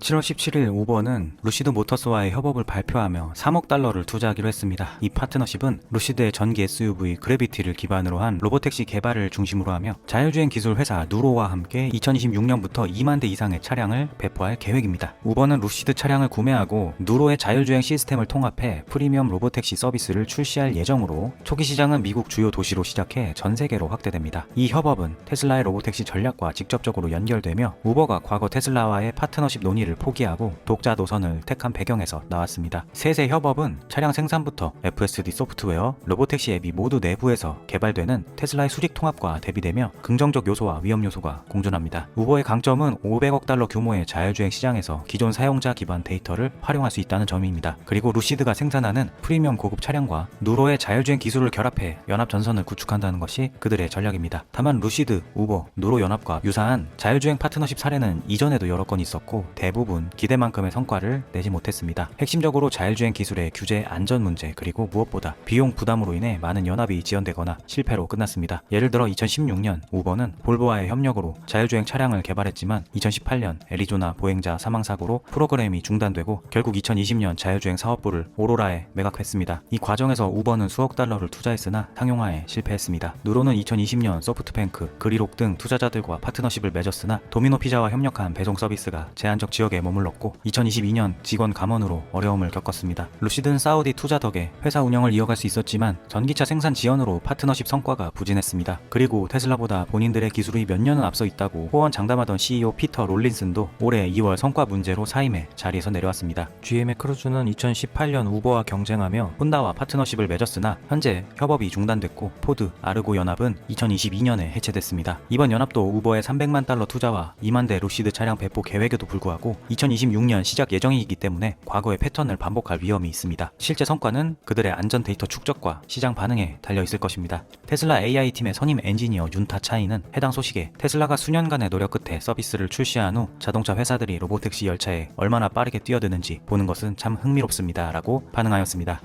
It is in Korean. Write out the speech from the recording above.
7월 17일 우버는 루시드 모터스와의 협업을 발표하며 3억 달러를 투자하기로 했습니다. 이 파트너십은 루시드의 전기 SUV 그래비티를 기반으로 한 로보택시 개발을 중심으로 하며 자율주행 기술 회사 누로와 함께 2026년부터 2만 대 이상의 차량을 배포할 계획입니다. 우버는 루시드 차량을 구매하고 누로의 자율주행 시스템을 통합해 프리미엄 로보택시 서비스를 출시할 예정으로 초기 시장은 미국 주요 도시로 시작해 전 세계로 확대됩니다. 이 협업은 테슬라의 로보택시 전략과 직접적으로 연결되며 우버가 과거 테슬라와의 파트너십 논의를 포기하고 독자 노선을 택한 배경에서 나왔습니다. 세세 협업은 차량 생산부터 FSD 소프트웨어, 로보택시 앱이 모두 내부에서 개발되는 테슬라의 수직 통합과 대비되며 긍정적 요소와 위험 요소가 공존합니다. 우버의 강점은 500억 달러 규모의 자율주행 시장에서 기존 사용자 기반 데이터를 활용할 수 있다는 점입니다. 그리고 루시드가 생산하는 프리미엄 고급 차량과 누로의 자율주행 기술을 결합해 연합 전선을 구축한다는 것이 그들의 전략입니다. 다만 루시드, 우버, 누로 연합과 유사한 자율주행 파트너십 사례는 이전에도 여러 건 있었고 대부분 기대만큼의 성과를 내지 못했습니다. 핵심적으로 자율주행 기술의 규제 안전 문제 그리고 무엇보다 비용 부담으로 인해 많은 연합이 지연되거나 실패로 끝났습니다. 예를 들어 2016년 우버는 볼보와의 협력으로 자율주행 차량을 개발했지만 2018년 애리조나 보행자 사망 사고로 프로그램이 중단되고 결국 2020년 자율주행 사업부를 오로라에 매각했습니다. 이 과정에서 우버는 수억 달러를 투자했으나 상용화에 실패했습니다. 누로는 2020년 소프트뱅크, 그리록 등 투자자들과 파트너십을 맺었으나 도미노 피자와 협력한 배송 서비스가 제한적 지역 에 머물렀고 2022년 직원 감원으로 어려움을 겪었습니다. 루시드는 사우디 투자 덕에 회사 운영을 이어갈 수 있었지만 전기차 생산 지연으로 파트너십 성과가 부진했습니다. 그리고 테슬라보다 본인들의 기술이 몇 년은 앞서 있다고 호언 장담하던 CEO 피터 롤린슨도 올해 2월 성과 문제로 사임해 자리에서 내려왔습니다. GM의 크루즈는 2018년 우버와 경쟁하며 혼다와 파트너십을 맺었으나 현재 협업이 중단됐고 포드, 아르고 연합은 2022년에 해체됐습니다. 이번 연합도 우버의 300만 달러 투자와 2만 대 루시드 차량 배포 계획에도 불구하고 2026년 시작 예정이기 때문에 과거의 패턴을 반복할 위험이 있습니다. 실제 성과는 그들의 안전 데이터 축적과 시장 반응에 달려 있을 것입니다. 테슬라 AI 팀의 선임 엔지니어 윤타 차이는 해당 소식에 테슬라가 수년간의 노력 끝에 서비스를 출시한 후 자동차 회사들이 로보택시 열차에 얼마나 빠르게 뛰어드는지 보는 것은 참 흥미롭습니다 라고 반응하였습니다.